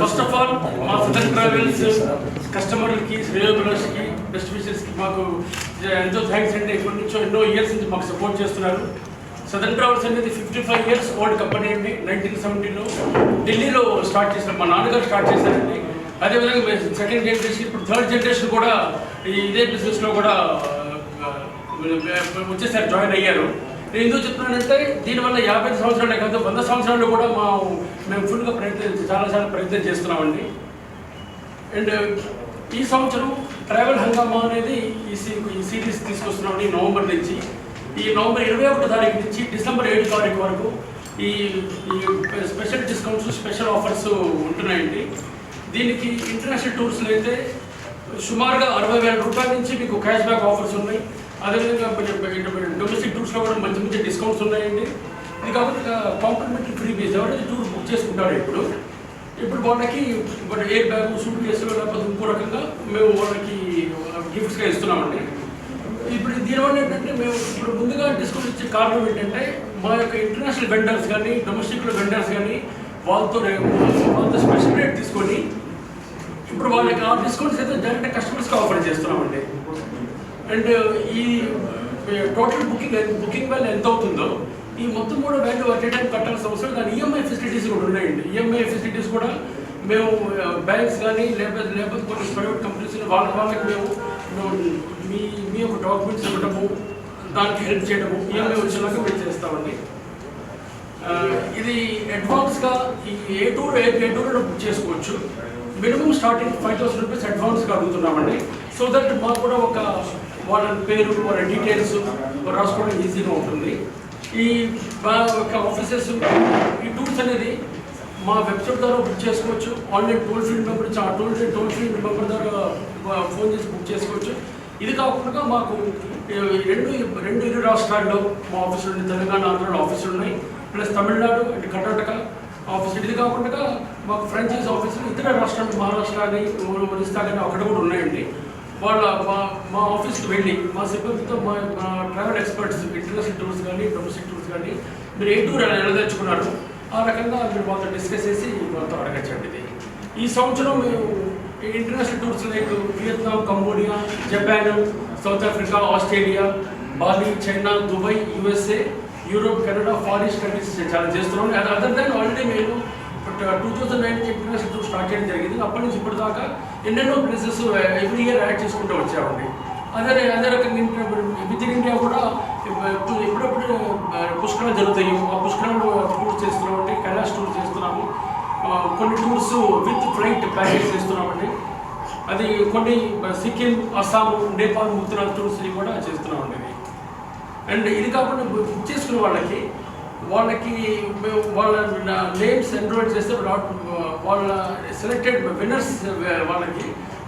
First of all మా southern travels కస్టమర్లకి శ్రేయోభిలాష్కి బెస్ట్ విషెస్కి మాకు ఎంతో థ్యాంక్స్ అండి. ఇప్పటి నుంచో ఎన్నో ఇయర్స్ నుంచి మాకు సపోర్ట్ చేస్తున్నారు. సదర్న్ ట్రావెల్స్ అనేది fifty five years old company అండి. నైన్టీన్ సెవెంటీలో ఢిల్లీలో స్టార్ట్ చేశారు మా నాన్నగారు స్టార్ట్ చేశారండి. అదేవిధంగా మేము సెకండ్ జనరేషన్ ఇప్పుడు థర్డ్ జనరేషన్ కూడా ఇదే బిజినెస్లో కూడా వచ్చేసారి జాయిన్ అయ్యారు. నేను ఎందుకు చెప్తున్నానంటే దీనివల్ల యాభై సంవత్సరాలే కాదు వంద సంవత్సరాలు కూడా మా మేము ఫుల్గా ప్రయత్నం చాలా చాలా ప్రయత్నం చేస్తున్నామండి. అండ్ ఈ సంవత్సరం ట్రావెల్ హంగామా అనేది ఈ సీ ఈ సిరీస్ తీసుకొస్తున్నామండి నవంబర్ నుంచి. ఈ నవంబర్ ఇరవై ఒకటో తారీఖు నుంచి డిసెంబర్ ఏడు తారీఖు వరకు ఈ ఈ స్పెషల్ డిస్కౌంట్స్ స్పెషల్ ఆఫర్స్ ఉంటున్నాయండి. దీనికి ఇంటర్నేషనల్ టూర్స్లో అయితే సుమారుగా అరవై వేల రూపాయల నుంచి మీకు క్యాష్ బ్యాక్ ఆఫర్స్ ఉన్నాయి. అదేవిధంగా డొమెస్టిక్ టూర్స్లో కూడా మంచి మంచి డిస్కౌంట్స్ ఉన్నాయండి. ఇది కాకుండా కాంప్లిమెంటరీ ఫ్రీ బేస్ ఎవరైతే టూర్ బుక్ చేసుకుంటాడు ఇప్పుడు ఇప్పుడు వాళ్ళకి ఇప్పుడు ఎయిర్ బ్యాగ్ సూట్ కేసులు లేకపోతే ఇంకో రకంగా మేము వాళ్ళకి గిఫ్ట్స్గా ఇస్తున్నామండి. ఇప్పుడు దీనివల్ల ఏంటంటే మేము ఇప్పుడు ముందుగా డిస్కౌంట్ ఇచ్చే కారణం ఏంటంటే మా యొక్క ఇంటర్నేషనల్ వెండర్స్ కానీ డొమెస్టిక్లో వెండర్స్ కానీ వాళ్ళతో వాళ్ళతో స్పెషల్ రేట్ తీసుకొని ఇప్పుడు వాళ్ళకి ఆ డిస్కౌంట్స్ అయితే డైరెక్ట్ కస్టమర్స్కి ఆఫర్ చేస్తున్నామండి. అండ్ ఈ టోటల్ బుకింగ్ బుకింగ్ వల్ల ఎంత అవుతుందో ఈ మొత్తం కూడా వాల్యూ అట్ టైం కట్టాల్సిన అవసరం దాని ఈఎంఐ ఫెసిలిటీస్ కూడా ఉన్నాయండి. ఈఎంఐ ఫెసిలిటీస్ కూడా మేము బ్యాంక్స్ కానీ లేకపోతే లేకపోతే కొన్ని ప్రైవేట్ కంపెనీస్ వాళ్ళ వాళ్ళకి మేము మీ మీ యొక్క డాక్యుమెంట్స్ ఇవ్వడము దానికి హెల్ప్ చేయడము ఈఎంఐ వచ్చేలాగా మేము చేస్తామండి. ఇది అడ్వాన్స్గా ఈ ఏ టూర్ ఏ ఏ టూర్ బుక్ చేసుకోవచ్చు. Minimum starting five thousand rupees అడ్వాన్స్గా అడుగుతున్నామండి. సో దట్ మాకు కూడా ఒక వాళ్ళ పేరు వాళ్ళ డీటెయిల్స్ రాసుకోవడం ఈజీగా ఉంటుంది. ఈ మా యొక్క ఆఫీసెస్ ఈ టూల్స్ అనేది మా వెబ్సైట్ ద్వారా బుక్ చేసుకోవచ్చు. ఆన్లైన్ టోల్ ఫ్రీ నెంబర్ ఆ toll free toll free number ద్వారా ఫోన్ చేసి బుక్ చేసుకోవచ్చు. ఇది కాకుండా మాకు రెండు రెండు ఇరు రాష్ట్రాల్లో మా ఆఫీసులు ఉన్నాయి. తెలంగాణ ఆంధ్రలో ఆఫీసులు ఉన్నాయి. ప్లస్ తమిళనాడు అండ్ కర్ణాటక ఆఫీసులు ఇది కాకుండా మాకు ఫ్రాంచైజ్ ఆఫీసులు ఇతర రాష్ట్రాలు మహారాష్ట్ర కానీ ఒరిస్తా కానీ అక్కడ కూడా ఉన్నాయండి. వాళ్ళ మా మా ఆఫీస్కి వెళ్ళి మా సిబ్బందితో మా మా ట్రావెల్ ఎక్స్పర్ట్స్ ఇంటర్నేషనల్ టూర్స్ కానీ డొమెస్టిక్ టూర్స్ కానీ మీరు ఏ టూర్ నిలదెచ్చుకున్నారు ఆ రకంగా మీరు వాళ్ళతో డిస్కస్ చేసి వాళ్ళతో అడగచ్చండి ఇది. ఈ సంవత్సరం మేము international tours like Vietnam Cambodia Japan South Africa Australia Bali China Dubai USA Europe Canada Far East countries చాలా చేస్తున్నాం. అండ్ అదర్ దాన్ ఆల్రెడీ మేము టూ థౌజండ్ నైన్ చెప్పిన స్టార్ట్ చేయడం జరిగింది. అప్పటి నుంచి ఇప్పటిదాకా ఎన్నెన్నో ప్లేసెస్ ఎవ్రీ ఇయర్ యాడ్ చేసుకుంటూ వచ్చామండి. అదే అదే రకంగా విత్ ఇన్ ఇండియా కూడా ఎప్పుడప్పుడు పుష్కరాలు జరుగుతాయి. ఆ పుష్కరాలు టూర్స్ చేస్తున్నామండి కైలాస్ టూర్ చేస్తున్నాము. కొన్ని టూర్స్ విత్ ఫ్లైట్ ప్యాకేజ్ చేస్తున్నామండి. అది కొన్ని సిక్కిం అస్సాం నేపాల్ ముక్తురాల్ టూర్స్ కూడా చేస్తున్నామండి. అండ్ ఇది కాకుండా బుక్ చేసుకున్న వాళ్ళకి వాళ్ళకి మేము వాళ్ళ నేమ్స్ ఎన్రోల్ చేస్తే వాళ్ళ- వాళ్ళ సెలెక్టెడ్ విన్నర్స్ వాళ్ళకి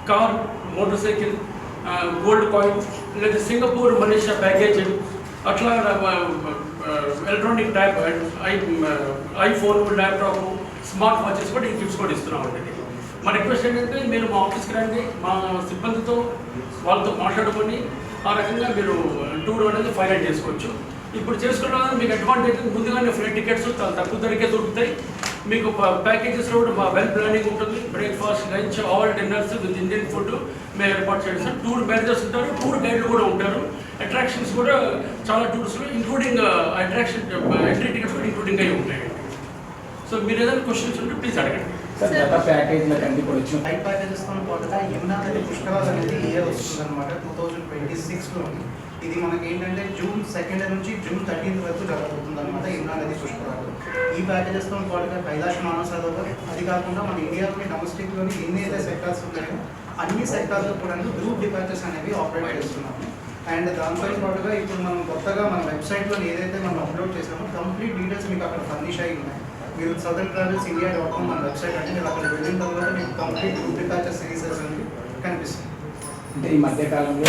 car motorcycle gold coin లేదా సింగపూర్ మలేషియా ప్యాకేజ్ అట్లా electronic tab I iPhone laptop smart watches కూడా ఈ గిఫ్ట్స్ కూడా ఇస్తున్నామండి మా రిక్వెస్ట్ ఏంటంటే మీరు మా ఆఫీస్కి రండి మా సిబ్బందితో వాళ్ళతో మాట్లాడుకొని ఆ రకంగా మీరు టూర్ అనేది ఫైనల్ చేసుకోవచ్చు. ఇప్పుడు చేసుకున్న మీకు అడ్వాంటేజ్ ముందుగానే ఫ్లైట్ టికెట్స్ చాలా తక్కువ ధరకే దొరుకుతాయి. మీకు ప్యాకేజెస్లో కూడా మా వెల్ ప్లానింగ్ ఉంటుంది. Breakfast lunch all dinners with Indian food మేము ఏర్పాటు చేస్తాం. టూర్ మేనేజర్స్ ఉంటారు. టూర్ గైడ్లు కూడా ఉంటారు. అట్రాక్షన్స్ కూడా చాలా టూర్స్లో ఇంక్లూడింగ్ అట్రాక్షన్ ఎంట్రీ టికెట్స్ కూడా ఇంక్లూడింగ్ అయి ఉంటాయండి సో మీరు ఏదైనా క్వశ్చన్స్ ఉంటే ప్లీజ్ అడగండి. పుష్కరాలు అనేది ఏ వస్తుంది అనమాట టూ థౌజండ్ ట్వంటీ సిక్స్లో ఇది మనకి ఏంటంటే జూన్ సెకండ్ నుంచి జూన్ థర్టీన్త్ వరకు జరగబోతుంది అనమాట యమునా నది పుష్కరాలు ఈ ప్యాకేజెస్తో పాటుగా కైలాష్ మానస సరోవర్ అది కాకుండా మన ఇండియాలోని డొమెస్టిక్లోని ఎన్ని అయితే సెక్టార్స్ ఉన్నాయో అన్ని సెక్టార్లో కూడా గ్రూప్ డిపార్చర్స్ అనేవి ఆపరేట్ చేస్తున్నాము. అండ్ దానిపై పాటుగా ఇప్పుడు మనం కొత్తగా మన వెబ్సైట్లో ఏదైతే మనం అప్లోడ్ చేసామో కంప్లీట్ డీటెయిల్స్ మీకు అక్కడ ఫర్నిష్ అయి ఉన్నాయి. మీరు southern travels India dot com మన వెబ్సైట్ అంటే మీరు అక్కడ వెళ్ళిన తర్వాత మీకు కంప్లీట్ గ్రూప్ డిపార్చర్ సిరీస్ అనేది కనిపిస్తుంది అంటే ఈ మధ్యకాలంలో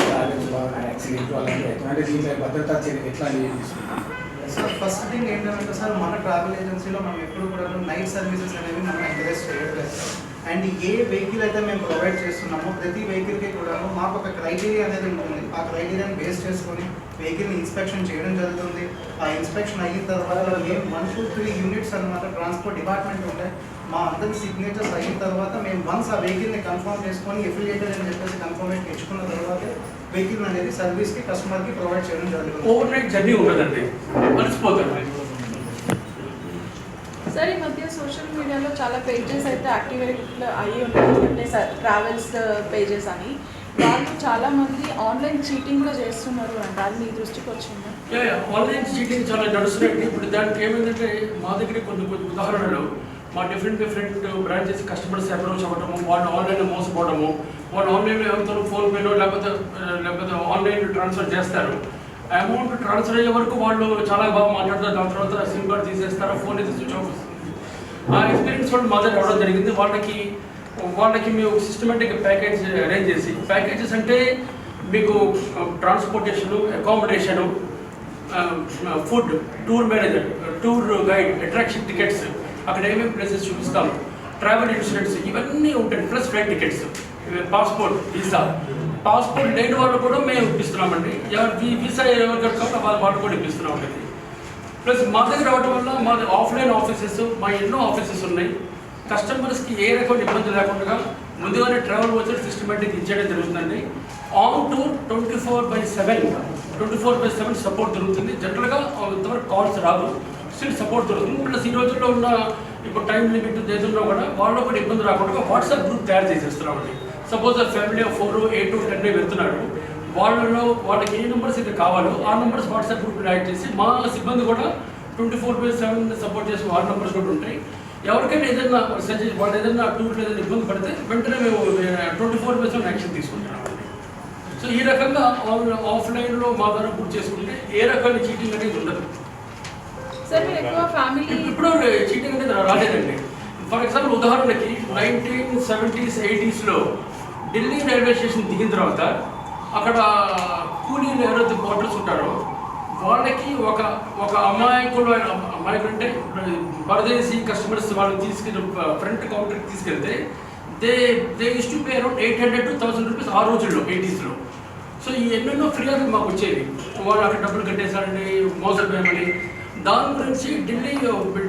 యాక్సిడెంట్ అలాంటి ఎట్లాంటి దీనిపై భద్రతా చర్యలు ఎట్లా సార్ ఫస్ట్ థింగ్ ఏంటంటే సార్ మన ట్రావెల్ ఏజెన్సీలో మనం ఎప్పుడు కూడా నైట్ సర్వీసెస్ అనేవి మనం ఎంకరేజ్ చేయట్లేదు. అండ్ ఏ వెహికల్ అయితే మేము ప్రొవైడ్ చేస్తున్నామో ప్రతి వెహికల్కి కూడా మాకు ఒక క్రైటీరియా అనేది ఉంటుంది. ఆ క్రైటీరియాని బేస్ చేసుకొని వెహికల్ని ఇన్స్పెక్షన్ చేయడం జరుగుతుంది. ఆ ఇన్స్పెక్షన్ అయిన తర్వాత మేము వన్ టూ త్రీ యూనిట్స్ అనమాట ట్రాన్స్పోర్ట్ డిపార్ట్మెంట్ ఉంటాయి. మా అందరి సిగ్నేచర్స్ అయిన తర్వాత మేము వన్స్ ఆ వెహికల్ని కన్ఫర్మ్ చేసుకొని ఎఫిలియేటెడ్ అని చెప్పేసి కన్ఫర్మేషన్ ఇచ్చుకున్న తర్వాత వెహికల్ అనేది సర్వీస్కి కస్టమర్కి ప్రొవైడ్ చేయడం జరుగుతుంది. ఓవర్ నైట్ జర్నీ ఉండదండి మర్చిపోతుంది సార్ ఈ మధ్య సోషల్ మీడియాలో చాలా పేజెస్ అయితే యాక్టివేట్ అయ్యి ఉన్నాయి అంటే సార్ ట్రావెల్స్ పేజెస్ అని. వాళ్ళు చాలా మంది ఆన్లైన్ చీటింగ్ కూడా చేస్తున్నారు అంట. అది మీ దృష్టికి వచ్చింది? ఆన్లైన్ చీటింగ్ చాలా నడుస్తున్నాయి. ఇప్పుడు దానికి ఏమైందంటే మా దగ్గర కొన్ని కొన్ని ఉదాహరణలు. మా different different branches customers approach అవ్వడము వాళ్ళు ఆన్లైన్లో మోసపోవడము. వాళ్ళు ఆన్లైన్లో ఎవరితో ఫోన్పేలో లేకపోతే uh, లేకపోతే ఆన్లైన్ ట్రాన్స్ఫర్ చేస్తారు. అమౌంట్ ట్రాన్స్ఫర్ అయ్యే వరకు వాళ్ళు చాలా బాగా మాట్లాడతారు. దాని తర్వాత సిమ్ కార్డ్ తీసేస్తారు ఫోన్ అయితే స్విచ్ ఆఫ్ వస్తుంది ఆ ఎక్స్పీరియన్స్ వాళ్ళు మా దగ్గర రావడం జరిగింది. వాళ్ళకి వాళ్ళకి మేము సిస్టమేటిక్ ప్యాకేజ్ అరేంజ్ చేసి ప్యాకేజెస్ అంటే మీకు transportation accommodation food tour manager tour guide attraction tickets అక్కడ ఏమేమి ప్లేసెస్ చూపిస్తాము ట్రావెల్ ఇన్సూరెన్స్ ఇవన్నీ ఉంటాయి plus flight tickets passport visa passport లేని వాళ్ళు కూడా మేము ఇప్పిస్తున్నామండి. ఎవరు వీసా ఎవరు కట్టుకోవాలి వాళ్ళు వాళ్ళు కూడా ఇప్పిస్తున్నాం ప్లస్ మా దగ్గర రావడం వల్ల మాది ఆఫ్లైన్ ఆఫీసెస్ మా ఎన్నో ఆఫీసెస్ ఉన్నాయి. కస్టమర్స్కి ఏ రకమైన ఇబ్బంది లేకుండా ముందుగానే ట్రావెల్ వచ్చి సిస్టమేటిక్ ఇచ్చేయడం జరుగుతుందండి. On to twenty four by seven twenty four by seven support దొరుకుతుంది జనరల్గా ఇంతవరకు కాల్స్ రావు. స్టిల్ సపోర్ట్ దొరుకుతుంది. ప్లస్ ఈ రోజుల్లో ఉన్న ఇప్పుడు టైం లిమిట్ దేశంలో కూడా వాళ్ళు కూడా ఇబ్బంది రాకుండా వాట్సాప్ గ్రూప్ తయారు చేసేస్తున్నామండి. Suppose family four eight to ten వెళ్తున్నాడు వాళ్ళలో వాళ్ళకి ఏ నెంబర్స్ అయితే కావాలో ఆ నెంబర్స్ వాట్సాప్ గ్రూప్ యాడ్ చేసి మా సిబ్బంది కూడా twenty four by seven support చేసి వాళ్ళ నెంబర్స్ కూడా ఉంటాయి. ఎవరికైనా ఏదైనా సజెస్ట్ వాళ్ళు ఏదైనా టూర్లో ఏదైనా ఇబ్బంది పడితే వెంటనే మేము twenty four by seven action తీసుకుంటున్నాం సో ఈ రకంగా ఆఫ్లైన్లో మా ద్వారా బుక్ చేసుకుంటే ఏ రకమైన చీటింగ్ అనేది ఉండదు. ఇప్పుడు చీటింగ్ అనేది రాలేదండి. ఫర్ ఎగ్జాంపుల్ ఉదాహరణకి నైన్టీన్ సెవెంటీస్ ఎయిటీస్లో ఢిల్లీ రైల్వే స్టేషన్ దిగిన తర్వాత అక్కడ కూలీలు ఎవరైతే బోటర్స్ ఉంటారో. వాళ్ళకి ఒక ఒక అమాయకుడు అయిన అమాయకుడు అంటే పరదేశీ కస్టమర్స్ వాళ్ళు తీసుకెళ్ళి ఫ్రంట్ కౌంటర్కి తీసుకెళ్తే they they is to pay around eight hundred to thousand rupees ఆ రోజుల్లో ఎయిటీస్లో సో ఈ ఎన్నెన్నో ఫిర్యాదులు మాకు వచ్చేవి. వాళ్ళు అక్కడ డబ్బులు కట్టేశారని మోసపోయామని దాని గురించి ఢిల్లీ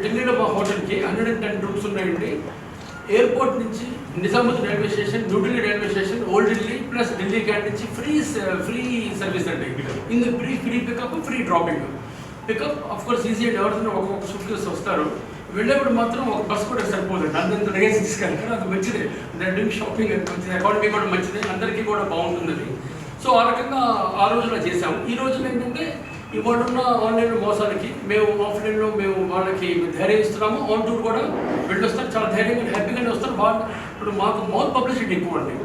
ఢిల్లీలో మా హోటల్కి హండ్రెడ్ అండ్ టెన్ రూమ్స్ ఉన్నాయండి. ఎయిర్పోర్ట్ నుంచి Nizamuddin railway station New Delhi railway station Delhi cantt నుంచి ఫ్రీ ఫ్రీ సర్వీస్ అండి ఇందు free free pickup free dropping pickup of course easy and ఎవరితో ఒక్కొక్క సూట్ కేసు వస్తారు. వెళ్ళేప్పుడు మాత్రం ఒక బస్ కూడా సరిపోతుంది అందరితో లగేజ్ తీసుకెళ్తారు అది మంచిదే. డూయింగ్ షాపింగ్ అది మంచిది. ఎకానమీ కూడా మంచిదే. అందరికీ కూడా బాగుంటుంది అది. సో ఆ రకంగా ఆ రోజున చేసాము ఈ రోజున ఏంటంటే ఇవాళ ఉన్న ఆన్లైన్ మోసాలకి మేము ఆఫ్లైన్లో మేము వాళ్ళకి ధైర్యం ఇస్తున్నాము. ఆన్ టూర్ కూడా వెళ్ళొస్తారు. చాలా ధైర్యంగా హ్యాపీగానే వస్తారు. వాళ్ళు ఇప్పుడు మాకు మౌత్ పబ్లిసిటీ ఎక్కువ అండి.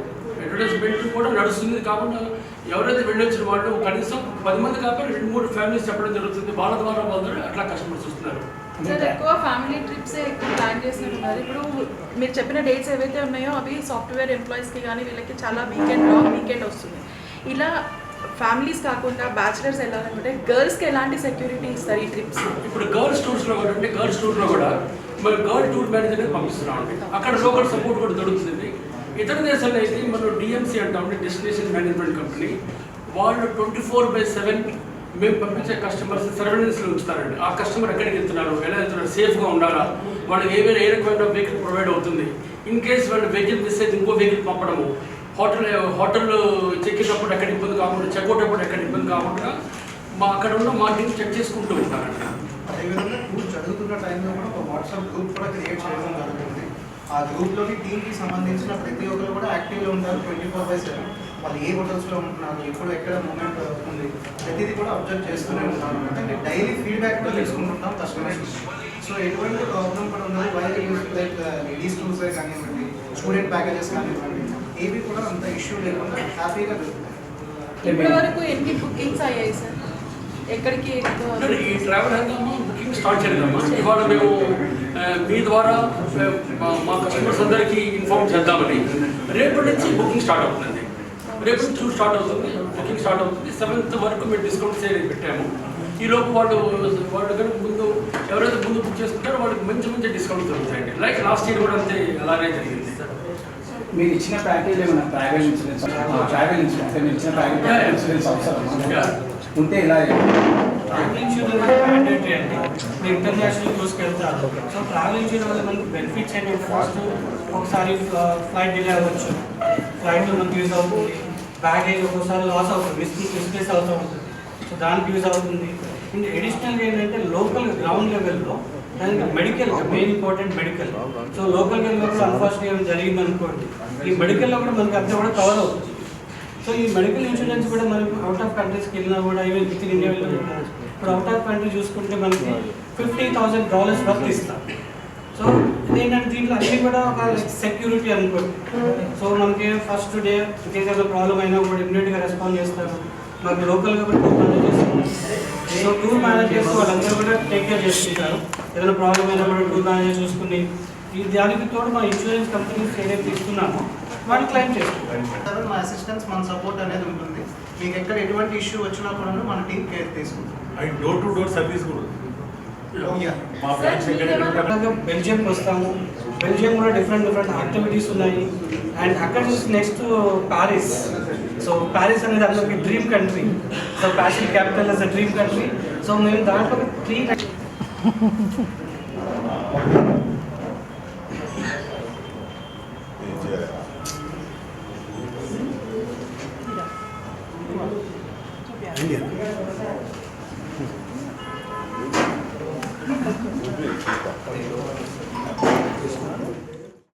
అడ్వర్టైజ్మెంట్ కూడా నడుస్తుంది కాకుండా ఎవరైతే వెళ్ళొచ్చిన వాళ్ళు కనీసం పది మంది కాకపోతే రెండు మూడు ఫ్యామిలీస్ చెప్పడం జరుగుతుంది. వాళ్ళ ద్వారా వాళ్ళ అట్లా కస్టమర్స్ వస్తున్నారు. ఎక్కువ ఫ్యామిలీ ట్రిప్స్ ఎక్కువ ప్లాన్ చేస్తున్నారు. ఇప్పుడు మీరు చెప్పిన డేట్స్ ఏవైతే ఉన్నాయో అవి సాఫ్ట్వేర్ ఎంప్లాయీస్కి కానీ వీళ్ళకి చాలా వీకెండ్ లాంగ్ వీకెండ్ వస్తుంది. ఇలా ఫ్యామిలీస్ కాకుండా బ్యాచిలర్స్ వెళ్ళాలనుకుంటే గర్ల్స్కి ఎలాంటి సెక్యూరిటీ ఇస్తారు ఈ ట్రిప్స్ ఇప్పుడు గర్ల్స్ టూర్స్లో కూడా అంటే గర్ల్స్ టూర్లో కూడా మరి గర్ల్ టూర్ మేనేజర్ని పంపిస్తున్నాం అక్కడ లోకల్ సపోర్ట్ కూడా దొరుకుతుంది. ఇతర దేశాల్లో అయితే మనం డిఎంసీ అంటాం డెస్టినేషన్ మేనేజ్మెంట్ కంపెనీ వాళ్ళు ట్వంటీ ఫోర్ బై సెవెన్ మేము పంపించే కస్టమర్స్ సర్వేలెన్స్లో ఉంచుతారండి. ఆ కస్టమర్ ఎక్కడికి వెళ్తున్నారు ఎలా వెళ్తున్నారు సేఫ్గా ఉండాలా వాళ్ళు ఏమైనా ఏ రకమైన వెహికల్ ప్రొవైడ్ అవుతుంది ఇన్ కేస్ వాళ్ళు వెహికల్ మిస్ అయితే ఇంకో వెహికల్ పంపడము హోటల్ హోటల్ చెక్ అప్పుడు ఎక్కడ ఇబ్బంది కాకుండా చెక్అవుట్ అప్పుడు ఎక్కడ ఇబ్బంది కాకుండా మా అక్కడ ఉన్న మా టీం చెక్ చేసుకుంటూ ఉంటారండి. అదేవిధంగా చదువుతున్న టైంలో కూడా ఒక వాట్సాప్ గ్రూప్ కూడా క్రియేట్ చేయడం ఆ గ్రూప్లోని టీంకి సంబంధించిన ప్రతి ఒక్కరు కూడా యాక్టివ్గా ఉంటారు ట్వంటీ ఫోర్ బై సెవెన్ వాళ్ళు ఏ హోటల్స్లో ఉంటున్నారు ఎప్పుడు ఎక్కడ మూమెంట్ ఉంది ప్రతిదీ కూడా అబ్జర్వ్ చేస్తూనే ఉంటాను అంటే డైలీ ఫీడ్బ్యాక్ కూడా తీసుకుంటుంటాం కస్టమర్స్ సో ఎటువంటి ప్రాబ్లం కూడా ఉండదు. వైర్ లైక్ లేడీస్ టూర్స్ కానివ్వండి స్టూడెంట్ ప్యాకేజెస్ కానివ్వండి ఏవి కూడా అంత ఇష్యూ లేకుండా హ్యాపీగా దొరుకుతాయి ఇప్పటి వరకు ఎన్ని బుకింగ్స్ అయ్యాయి సార్ ఎక్కడికి ఈ ట్రావెల్ బుకింగ్ స్టార్ట్ చేద్దామా? ఇవాళ మేము మీ ద్వారా మా- కస్టమర్స్ అందరికీ ఇన్ఫార్మ్ చేద్దామని. రేపటి నుంచి బుకింగ్ స్టార్ట్ అవుతుందండి రేపు నుంచి స్టార్ట్ అవుతుంది. బుకింగ్ స్టార్ట్ అవుతుంది. సెవెంత్ వరకు మేము డిస్కౌంట్ సేల్ పెట్టాము. ఈ లోపు వాళ్ళు వాళ్ళు కనుక ముందు ఎవరైతే ముందు బుక్ చేసుకుంటారో వాళ్ళకి మంచి మంచి డిస్కౌంట్ దొరుకుతాయండి. లైక్ లాస్ట్ ఇయర్ కూడా అంతే అలానే జరిగింది. మీరు ఇచ్చిన ప్యాకేజ్ ఏమైనా ట్రావెల్ ఇన్సూరెన్స్ ట్రావెల్ ఇన్సూరెన్స్ అంటే మీరు ఇచ్చిన ప్యాకేజ్. ఇన్సూరెన్స్ అవసరం. ఉంటే ఇలా ట్రావెల్ ఇన్సూరెన్స్ మ్యాండేటరీ ఇంటర్నేషనల్ చూసుకెళ్తారు సో ట్రావెల్ ఇన్సూరెన్స్ వల్ల మనకు బెనిఫిట్స్ ఏంటి ఫస్ట్ ఒకసారి ఫ్లైట్ డిలే అవ్వచ్చు ఫ్లైట్ మనకి యూజ్ అవుతుంది బ్యాగేజ్ ఒక్కోసారి లాస్ అవుతుంది మిస్ మిస్ప్లేస్ అవుతూ ఉంటుంది సో దానికి యూజ్ అవుతుంది ఇంకా అడిషనల్ ఏంటంటే లోకల్ గ్రౌండ్ లెవెల్లో దానికి medical main important medical so local వెళ్ళినప్పుడు అన్ఫార్చునేట్ ఏమైనా జరిగింది అనుకోండి ఈ మెడికల్లో కూడా మనకి అంతా కూడా కవర్ అవుతుంది. సో ఈ మెడికల్ ఇన్సూరెన్స్ కూడా మనం అవుట్ ఆఫ్ కంట్రీస్కి వెళ్ళినా కూడా ఈవెన్ విత్ ఇన్ ఇండియా వెళ్ళినా ఇప్పుడు అవుట్ ఆఫ్ కంట్రీ చూసుకుంటే మనకి ఫిఫ్టీ థౌసండ్ డాలర్స్ వర్త్ ఇస్తాం సో ఏంటంటే దీంట్లో అన్ని కూడా ఒక సెక్యూరిటీ అనుకోండి. సో మనకి ఫస్ట్ డే ఏదైనా ప్రాబ్లం అయినా కూడా ఇమ్మీడియట్గా రెస్పాండ్ చేస్తారు. మనకి లోకల్గా కూడా టూర్ మేనేజ్ చేస్తున్నారు సో టూర్ మేనేజర్స్ వాళ్ళందరూ కూడా టేక్ కేర్ చేసుకుంటారు ఏదైనా ప్రాబ్లం అయినా కూడా టూర్ మేనేజర్ చూసుకుని ఈ దానికి తోడు మన ఇన్సూరెన్స్ కంపెనీస్ ఏదైతే ఇస్తున్నామో వాళ్ళు క్లెయిమ్ చేసుకుంటారు తర్వాత మా అసిస్టెన్స్ మన సపోర్ట్ అనేది ఉంటుంది. మీకు ఎక్కడ ఎటువంటి ఇష్యూ వచ్చినా కూడా మన టీం కేర్ తీసుకుంటాం and door to door service కూడా. బెల్జియంకి వస్తాము. బెల్జియం కూడా డిఫరెంట్ డిఫరెంట్ యాక్టివిటీస్ ఉన్నాయి. అండ్ అక్కడ చూసి నెక్స్ట్ ప్యారిస్ సో ప్యారిస్ అనేది అందరికి dream country so fashion capital is a dream country so మేము దాంట్లో త్రీ ఏం చేయాలి? తీసుకుంటాం